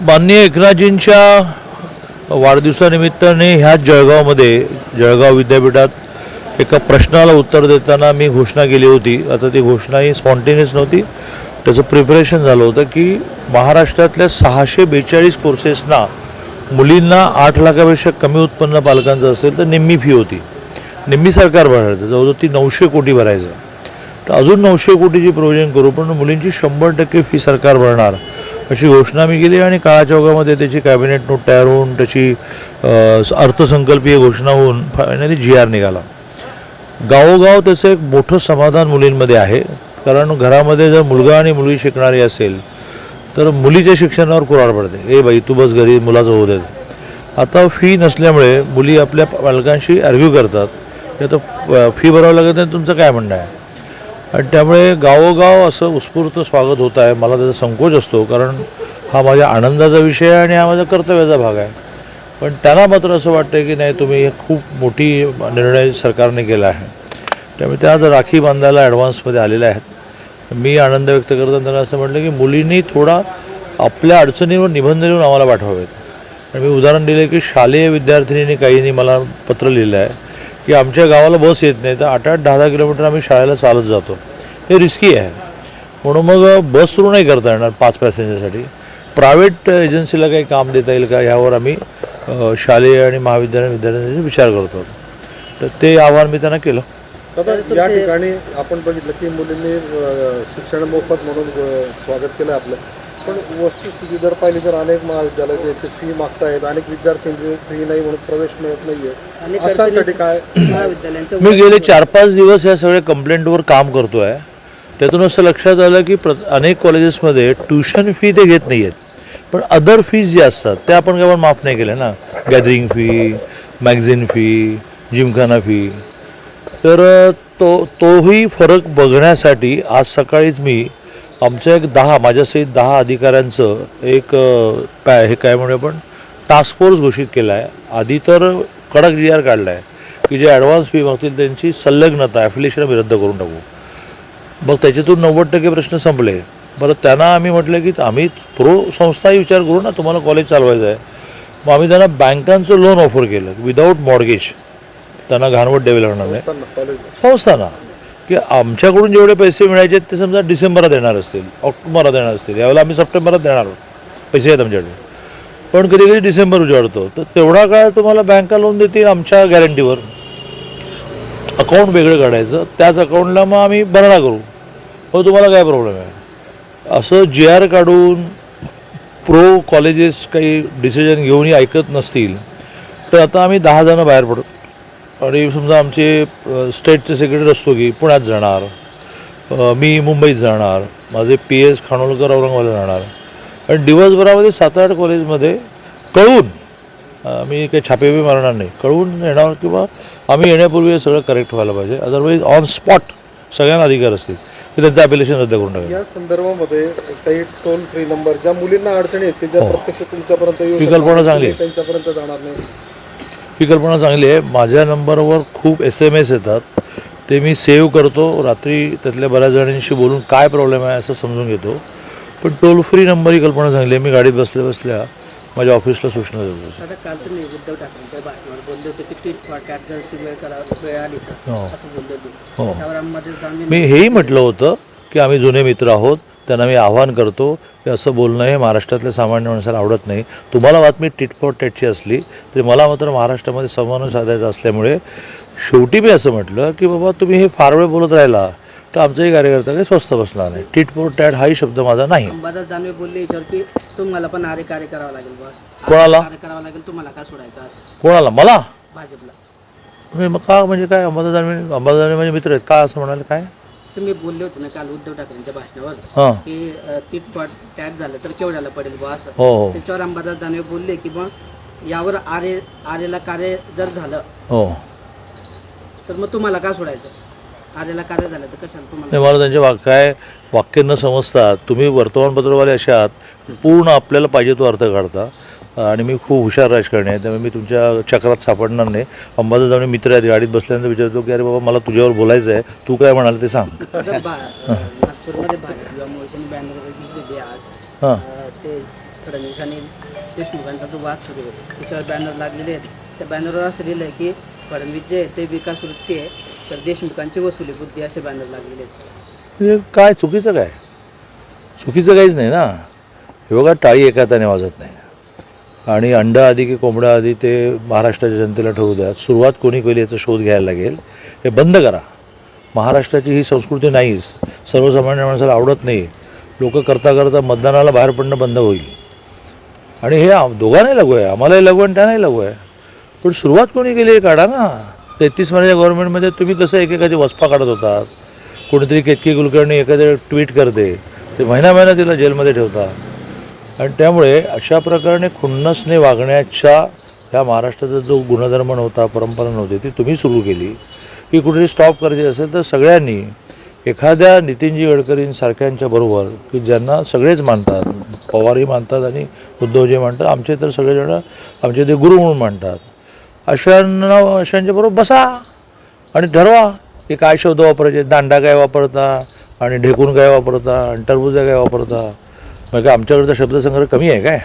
माननीय एकनाथजींच्या वाढदिवसानिमित्ताने ह्याच जळगावमध्ये जळगाव विद्यापीठात एका प्रश्नाला उत्तर देताना मी घोषणा केली होती. आता ती घोषणा ही स्पॉन्टेनियस नव्हती. त्याचं प्रिपरेशन झालं होतं की महाराष्ट्रातल्या सहाशे बेचाळीस कोर्सेसना मुलींना आठ लाखापेक्षा कमी उत्पन्न पालकांचं असेल तर निम्मी फी होती. निम्मी सरकार भरायचं. जवळजवळ ती नऊशे कोटी भरायचं. तर अजून नऊशे कोटीची प्रोविजन करू पण मुलींची शंभर टक्के फी सरकार भरणार. अशी घोषणा मी केली आणि काळाच्या ओघामध्ये त्याची कॅबिनेट नोट तयार होऊन त्याची अर्थसंकल्पीय घोषणा होऊन फायनली जी आर निघाला. गावोगाव त्याचं एक मोठं समाधान मुलींमध्ये आहे. कारण घरामध्ये जर मुलगा आणि मुलगी शिकणारी असेल तर मुलीच्या शिक्षणावर कुराड पडते. ए बाई तू बस घरी मुलाचं होऊ देत आता फी नसल्यामुळे मुली आपल्या पालकांशी आर्ग्यू करतात. की आता फी भरावं लागत नाही तुमचं काय म्हणणं आहे? आणि त्यामुळे गावोगाव असं उत्स्फूर्त स्वागत होत आहे. मला त्याचा संकोच असतो कारण हा माझ्या आनंदाचा विषय आहे आणि हा माझ्या कर्तव्याचा भाग आहे. पण त्यांना मात्र असं वाटतं की नाही तुम्ही हे खूप मोठी निर्णय सरकारने केला आहे. त्यामुळे त्या आज राखी बांधायला ॲडव्हान्समध्ये आलेल्या आहेत. मी आनंद व्यक्त करताना त्यांना असं म्हटलं की मुलींनी थोडा आपल्या अडचणीवर निबंध लिहून आम्हाला पाठवावेत. आणि मी उदाहरण दिलं की शालेय विद्यार्थिनींनी काहींनी मला पत्र लिहिलं आहे. की आमच्या गावाला बस येत नाही. तर आठ आठ दहा दहा किलोमीटर आम्ही शाळेला चालत जातो. हे रिस्की आहे. म्हणून मग बस सुरू नाही करता येणार पाच पॅसेंजरसाठी. प्रायव्हेट एजन्सीला काही काम देता येईल का ह्यावर आम्ही शालेय आणि महाविद्यालय विद्यार्थ्यांचा विचार करतो. तर ते आव्हान मी त्यांना केलं. या ठिकाणी आपण बघितलं की मुलींनी शिक्षण मोफत म्हणून स्वागत केलं आपलं. पण वस्तुस्थिती जर पाहिली तर अनेक महाविद्यालय जे ते फी मागतायत अनेक विद्यार्थ्यांची फी नाही म्हणून प्रवेश मिळत नाहीये. अशांसाठी काय? महाविद्यालयांच्या मी गेले चार पाच दिवस या सगळ्या कंप्लेंटवर काम करतो आहे त्यातून असं लक्षात आलं की प्र अनेक कॉलेजेसमध्ये ट्युशन फी ते घेत नाही आहेत पण अदर फीज जे असतात त्या आपण केवळ माफ नाही केल्या ना. Gathering fee magazine fee gymkhana fee तर अ, तो तोही फरक बघण्यासाठी आज सकाळीच मी आमच्या एक दहा माझ्यासहित दहा अधिकाऱ्यांचं एक पॅ हे काय म्हणूया आपण टास्क फोर्स घोषित केला आहे आधी तर कडक जी आर काढला आहे की जे ॲडव्हान्स फी मागतील त्यांची संलग्नता ॲफिलिएशन आम्ही रद्द करून टाकू. मग त्याच्यातून नव्वद टक्के प्रश्न संपले. बरं त्यांना आम्ही म्हटलं की आम्ही प्रो संस्थाही विचार करू ना तुम्हाला कॉलेज चालवायचं आहे. मग आम्ही त्यांना बँकांचं लोन ऑफर केलं. विदाऊट मॉर्गेज त्यांना घाणवट द्यावी लागणार नाही. संस्थांना. की आमच्याकडून जेवढे पैसे मिळायचे ते समजा डिसेंबरात देणार असतील ऑक्टोबरला देणार असतील यावेळेला आम्ही सप्टेंबरात देणार आहोत. पैसे आहेत आमच्याकडे. पण कधी कधी डिसेंबर उजाडतो. तर तेवढा काळ तुम्हाला बँका लोन देतील आमच्या गॅरंटीवर. अकाउंट वेगळं काढायचं त्याच अकाउंटला मग आम्ही भरणा करू. हो तुम्हाला काय प्रॉब्लेम आहे? असं जी आर काढून प्रो कॉलेजेस काही डिसिजन घेऊनही ऐकत नसतील तर आता आम्ही दहा जणं बाहेर पडतो आणि समजा आमचे स्टेटचे सेक्रेटरी असतो की पुण्यात जाणार मी मुंबईत जाणार माझे पी एस खानोलकर औरंगाबादला जाणार. आणि दिवसभरामध्ये सात आठ कॉलेजमध्ये कळून मी काही छापे बी मारणार नाही. कळून येणार किंवा आम्ही येण्यापूर्वी हे सगळं करेक्ट व्हायला पाहिजे. अदरवाईज ऑन स्पॉट सगळ्यांना अधिकार असतील की त्यांचं ॲप्लिकेशन रद्द करून टाकायचं. या संदर्भामध्ये काही टोल फ्री नंबर ज्या मुलींना अडचणी आहेत की ज्या प्रत्यक्ष तुमच्यापर्यंत ही कल्पना चांगली त्यांच्यापर्यंत जाणार नाही. ही कल्पना चांगली आहे. माझ्या नंबरवर खूप एस एम एस येतात. ते मी सेव्ह करतो. रात्री त्यातल्या बऱ्याच जणांशी बोलून काय प्रॉब्लेम आहे असं समजून घेतो. पण टोल फ्री नंबर ही कल्पना चांगली आहे. मी गाडीत बसल्या बसल्या माझ्या ऑफिसला सूचना देतो. आता काल तुम्ही उद्धव ठाकरेंच्या भाषणावर बोलले होते की ट्विट फॉर कॅट जरची वेळ करा वेळ आली तर हो. असं बोलले होते. हो. त्यावर आम्ही दानवे मी हेही म्हटलं होतं की आम्ही जुने मित्र आहोत. त्यांना मी आव्हान करतो की असं बोलणं हे महाराष्ट्रातल्या सामान्य माणसाला आवडत नाही. तुम्हाला बातमी टिट फॉर टेटची असली तरी मला मात्र महाराष्ट्रामध्ये संवाद साधायचा असल्यामुळे शेवटी मी असं म्हटलं की बाबा तुम्ही हे फार वेळ बोलत राहिला तर आमचाही कार्यकर्ता काही स्वस्त बसणार नाही. टिट फॉर टॅट हाही शब्द माझा नाही. दानवे बोलले की तुम्हाला पण आरे कार्य करावं लागेल बस कोणाला? करावं लागेल तुम्हाला का सोडायचं असं? कोणाला? मला? भाजपला. मी मग का म्हणजे काय अंबादास अंबादास माझे मित्र आहेत का असं म्हणाले? काय? तुम्ही बोलले होते ना काल उद्धव ठाकरेंच्या भाषणावर की फॉर टॅट झालं तर केवढ्याला पडेल बा असं. हो हो. त्याच्यावर अंबादास दानवे बोलले की मग यावर आरे आरेला कार्य जर झालं हो. तर मग तुम्हाला का सोडायचं? आरेला कार्य झालं तर कशाला तुम्हाला? नाही मला त्यांचे वाक काय वाक्य न समजता तुम्ही वर्तमानपत्रवाले असे आहात पूर्ण आपल्याला पाहिजे तो अर्थ काढता. आणि मी खूप हुशार राजकारणी आहे त्यामुळे मी तुमच्या चक्रात सापडणार नाही. अंबादास जाऊन मित्र आहेत गाडीत बसल्यानंतर विचारतो की अरे बाबा मला तुझ्यावर बोलायचं आहे तू काय म्हणाल ते सांग. हां. अं, ते फडणवीस आणि देशमुखांचा जो वाद सुरू होतो. त्याच्यावर बॅनर लागलेले आहेत. त्या बॅनरवर असं लिहिलं आहे की फडणवीस जे आहे ते विकास वृत्ती आहे तर देशमुखांची वसुली बुद्धी असे बॅनर लागलेले आहेत. काय चुकीचं काय? चुकीचं काहीच नाही ना. हे बघा टाळी एका हाताने वाजत नाही. आणि अंडा आधी की कोंबडा आधी ते महाराष्ट्राच्या जनतेला ठेवू द्या सुरुवात कोणी केली याचा शोध घ्यायला लागेल. हे बंद करा. महाराष्ट्राची ही संस्कृती नाहीच. सर्वसामान्य माणसाला आवडत नाही. लोक करता करता मतदानाला बाहेर पडणं बंद होईल. आणि हे दोघांनाही लागू आहे. आम्हालाही लागू आणि त्यांनाही लागू आहे. पण सुरुवात कोणी केली हे काढा ना. तेहतीस महिन्याच्या गव्हर्नमेंटमध्ये तुम्ही कसं एकेकाची वसपा काढत होतात? कोणीतरी केतकी कुलकर्णी एखादं ट्विट करते. ते महिना महिना तिला जेलमध्ये ठेवतात. आणि त्यामुळे अशा प्रकारे खुन्नसने वागण्याच्या ह्या महाराष्ट्राचा जो गुणधर्म नव्हता परंपरा नव्हती ती तुम्ही सुरू केली. ही कुठेतरी स्टॉप करायची असेल तर सगळ्यांनी एखाद्या नितीनजी गडकरींसारख्यांच्या बरोबर की ज्यांना सगळेच मानतात पवारही मानतात आणि उद्धवजी मानतात आमचे तर सगळेजण आमचे ते गुरु म्हणून मानतात. अशांना अशांच्या बरोबर बसा आणि ठरवा की काय शब्द वापरायचे. दांडा काय वापरता आणि ढेकून काय वापरता आणि टरबुजा काय वापरता. मग काय आमच्याकडचा शब्दसंग्रह कमी आहे काय?